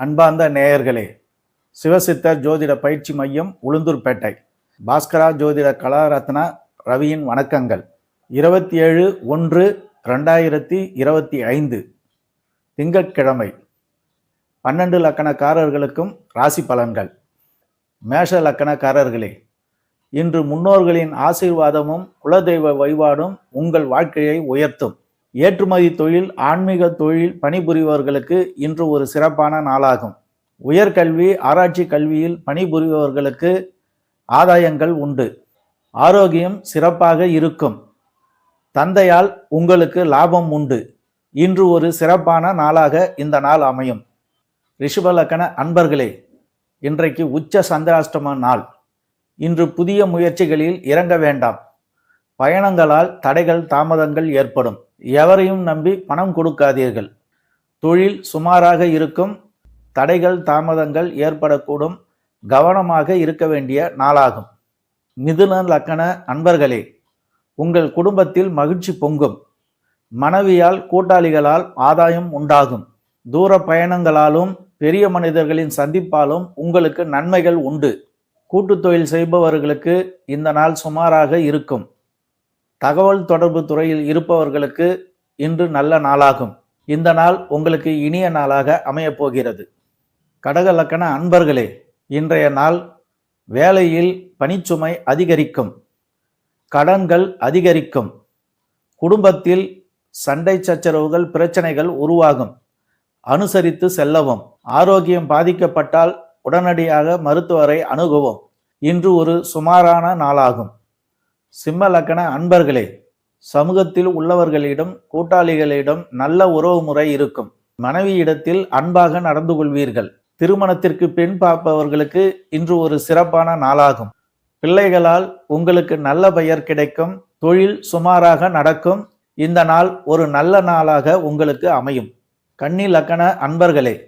அன்பார்ந்த நேயர்களே சிவசித்தர் ஜோதிட பயிற்சி மையம் உளுந்தூர்பேட்டை. பாஸ்கரா ஜோதிட கலாரத்னா ரவியின் வணக்கங்கள். இருபத்தி ஏழு ஒன்று ரெண்டாயிரத்தி இருபத்தி ஐந்து திங்கட்கிழமை. பன்னெண்டு லக்கணக்காரர்களுக்கும் ராசி பலன்கள். மேஷ லக்கணக்காரர்களே இன்று முன்னோர்களின் ஆசீர்வாதமும் குலதெய்வ வழிபாடும் உங்கள் வாழ்க்கையை உயர்த்தும். ஏற்றுமதி தொழில் ஆன்மீக தொழில் பணிபுரிபவர்களுக்கு இன்று ஒரு சிறப்பான நாளாகும். உயர்கல்வி ஆராய்ச்சி கல்வியில் பணிபுரிபவர்களுக்கு ஆதாயங்கள் உண்டு. ஆரோக்கியம் சிறப்பாக இருக்கும். தந்தையால் உங்களுக்கு லாபம் உண்டு. இன்று ஒரு சிறப்பான நாளாக இந்த நாள் அமையும். ரிஷபலக்கண அன்பர்களே இன்றைக்கு உச்ச சந்திராஷ்டம நாள். இன்று புதிய முயற்சிகளில் இறங்க வேண்டாம். பயணங்களால் தடைகள் தாமதங்கள் ஏற்படும். எவரையும் நம்பி பணம் கொடுக்காதீர்கள். தொழில் சுமாராக இருக்கும். தடைகள் தாமதங்கள் ஏற்படக்கூடும். கவனமாக இருக்க வேண்டிய நாளாகும். மிதுன லக்கண அன்பர்களே உங்கள் குடும்பத்தில் மகிழ்ச்சி பொங்கும். மனைவியால் கூட்டாளிகளால் ஆதாயம் உண்டாகும். தூர பயணங்களாலும் பெரிய மனிதர்களின் சந்திப்பாலும் உங்களுக்கு நன்மைகள் உண்டு. கூட்டுத் தொழில் செய்பவர்களுக்கு இந்த நாள் சுமாராக இருக்கும். தகவல் தொடர்பு துறையில் இருப்பவர்களுக்கு இன்று நல்ல நாளாகும். இந்த நாள் உங்களுக்கு இனிய நாளாக அமையப் போகிறது கடக லக்கண அன்பர்களே இன்றைய நாள் வேலையில் பணிச்சுமை அதிகரிக்கும். கடன்கள் அதிகரிக்கும். குடும்பத்தில் சண்டை சச்சரவுகள் பிரச்சனைகள் உருவாகும். அனுசரித்து செல்லவும். ஆரோக்கியம் பாதிக்கப்பட்டால் உடனடியாக மருத்துவரை அணுகுவோம். இன்று ஒரு சுமாரான நாளாகும். சிம்ம லக்கண அன்பர்களே சமூகத்தில் உள்ளவர்களிடம் கூட்டாளிகளிடம் நல்ல உறவு முறை இருக்கும். மனைவியிடத்தில் அன்பாக நடந்து கொள்வீர்கள். திருமணத்திற்கு பெண் பார்ப்பவர்களுக்கு இன்று ஒரு சிறப்பான நாளாகும். பிள்ளைகளால் உங்களுக்கு நல்ல பெயர் கிடைக்கும். தொழில் சுமாராக நடக்கும். இந்த நாள் ஒரு நல்ல நாளாக உங்களுக்கு அமையும். கன்னி லக்கண அன்பர்களே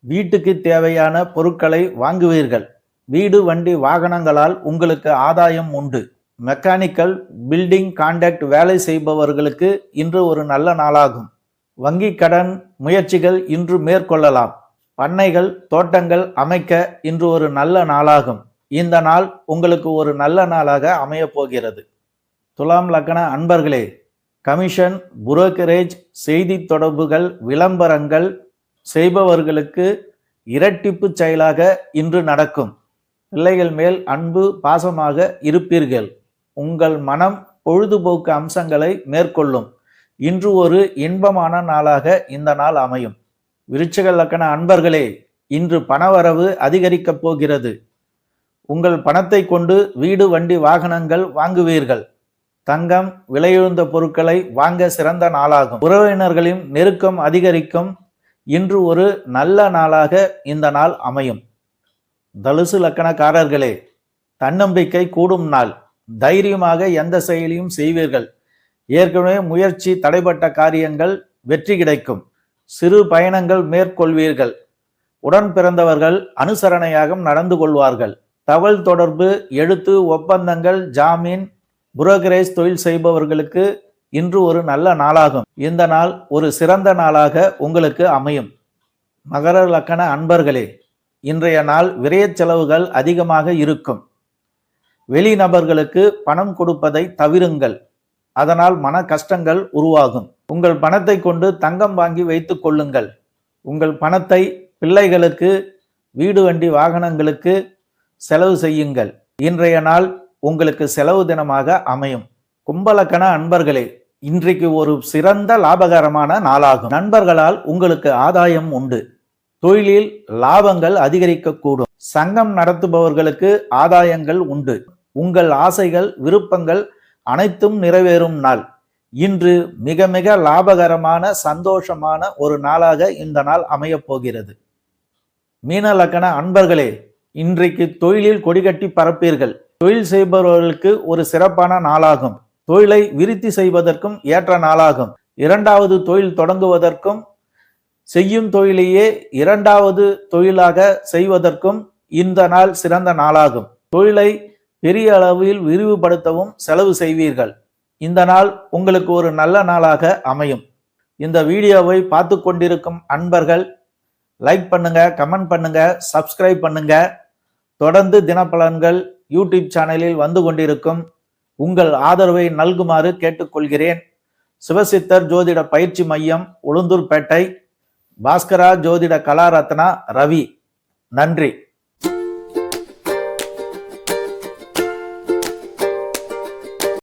வீட்டுக்கு தேவையான பொருட்களை வாங்குவீர்கள். வீடு வண்டி வாகனங்களால் உங்களுக்கு ஆதாயம் உண்டு. மெக்கானிக்கல் பில்டிங் கான்ட்ராக்ட் வேலை செய்பவர்களுக்கு இன்று ஒரு நல்ல நாளாகும். வங்கி கடன் முயற்சிகள் இன்று மேற்கொள்ளலாம். பண்ணைகள் தோட்டங்கள் அமைக்க இன்று ஒரு நல்ல நாளாகும். இந்த நாள் உங்களுக்கு ஒரு நல்ல நாளாக அமையப் போகிறது. துலாம் லக்கண அன்பர்களே கமிஷன் புரோக்கரேஜ் செய்தி தொடர்புகள் விளம்பரங்கள் செய்பவர்களுக்கு இரட்டிப்பு செயலாக இன்று நடக்கும். பிள்ளைகள் மேல் அன்பு பாசமாக இருப்பீர்கள். உங்கள் மனம் பொழுதுபோக்கு அம்சங்களை மேற்கொள்ளும். இன்று ஒரு இன்பமான நாளாக இந்த நாள் அமையும். விருச்சிக லக்கண அன்பர்களே இன்று பணவரவு அதிகரிக்கப் போகிறது. உங்கள் பணத்தை கொண்டு வீடு வண்டி வாகனங்கள் வாங்குவீர்கள். தங்கம் விலையுயர்ந்த பொருட்களை வாங்க சிறந்த நாளாகும். உறவினர்களின் நெருக்கம் அதிகரிக்கும். இன்று ஒரு நல்ல நாளாக இந்த நாள் அமையும். தலுசு லக்கணக்காரர்களே தன்னம்பிக்கை கூடும் நாள். தைரியமாக எந்த செயலையும் செய்வீர்கள். ஏற்கனவே முயற்சி தடைப்பட்ட காரியங்கள் வெற்றி கிடைக்கும். சிறு பயணங்கள் மேற்கொள்வீர்கள். உடன் பிறந்தவர்கள் அனுசரணையாக நடந்து கொள்வார்கள். தகவல் தொடர்பு எழுத்து ஒப்பந்தங்கள் ஜாமீன் புரோக்கரேஜ் தொழில் செய்பவர்களுக்கு இன்று ஒரு நல்ல நாளாகும். இந்த நாள் ஒரு சிறந்த நாளாக உங்களுக்கு அமையும். மகர லக்கண அன்பர்களே இன்றைய நாள் விரயச் செலவுகள் அதிகமாக இருக்கும். வெளிநபர்களுக்கு பணம் கொடுப்பதை தவிருங்கள். அதனால் மன கஷ்டங்கள் உருவாகும். உங்கள் பணத்தை கொண்டு தங்கம் வாங்கி வைத்துக் கொள்ளுங்கள். உங்கள் பணத்தை பிள்ளைகளுக்கு வீடு வண்டி வாகனங்களுக்கு செலவு செய்யுங்கள். இன்றைய நாள் உங்களுக்கு செலவு தினமாக அமையும். கும்பலக்கண அன்பர்களே இன்றைக்கு ஒரு சிறந்த லாபகரமான நாளாகும். நண்பர்களால் உங்களுக்கு ஆதாயம் உண்டு. தொழிலில் லாபங்கள் அதிகரிக்கக்கூடும். சங்கம் நடத்துபவர்களுக்கு ஆதாயங்கள் உண்டு. உங்கள் ஆசைகள் விருப்பங்கள் அனைத்தும் நிறைவேறும் நாள். இன்று மிக மிக லாபகரமான சந்தோஷமான ஒரு நாளாக இந்த நாள் அமையப் போகிறது. மீன லக்கண அன்பர்களே இன்றைக்கு தொழிலில் கொடிகட்டி பரப்பீர்கள். தொழில் செய்பவர்களுக்கு ஒரு சிறப்பான நாளாகும். தொழிலை விருத்தி செய்வதற்கும் ஏற்ற நாளாகும். இரண்டாவது தொழில் தொடங்குவதற்கும் செய்யும் தொழிலையே இரண்டாவது தொழிலாக செய்வதற்கும் இந்த நாள் சிறந்த நாளாகும். தொழிலை பெரிய அளவில் விரிவுபடுத்தவும் செலவு செய்வீர்கள். இந்த நாள் உங்களுக்கு ஒரு நல்ல நாளாக அமையும். இந்த வீடியோவை பார்த்து கொண்டிருக்கும் அன்பர்கள் லைக் பண்ணுங்க கமெண்ட் பண்ணுங்க சப்ஸ்கிரைப் பண்ணுங்க. தொடர்ந்து தினப்பலன்கள் யூடியூப் சேனலில் வந்து கொண்டிருக்கும் உங்கள் ஆதரவை நல்குமாறு கேட்டுக்கொள்கிறேன். சிவசித்தர் ஜோதிட பயிற்சி மையம் உளுந்தூர்பேட்டை. பாஸ்கரா ஜோதிட கலாரத்னா ரவி. நன்றி.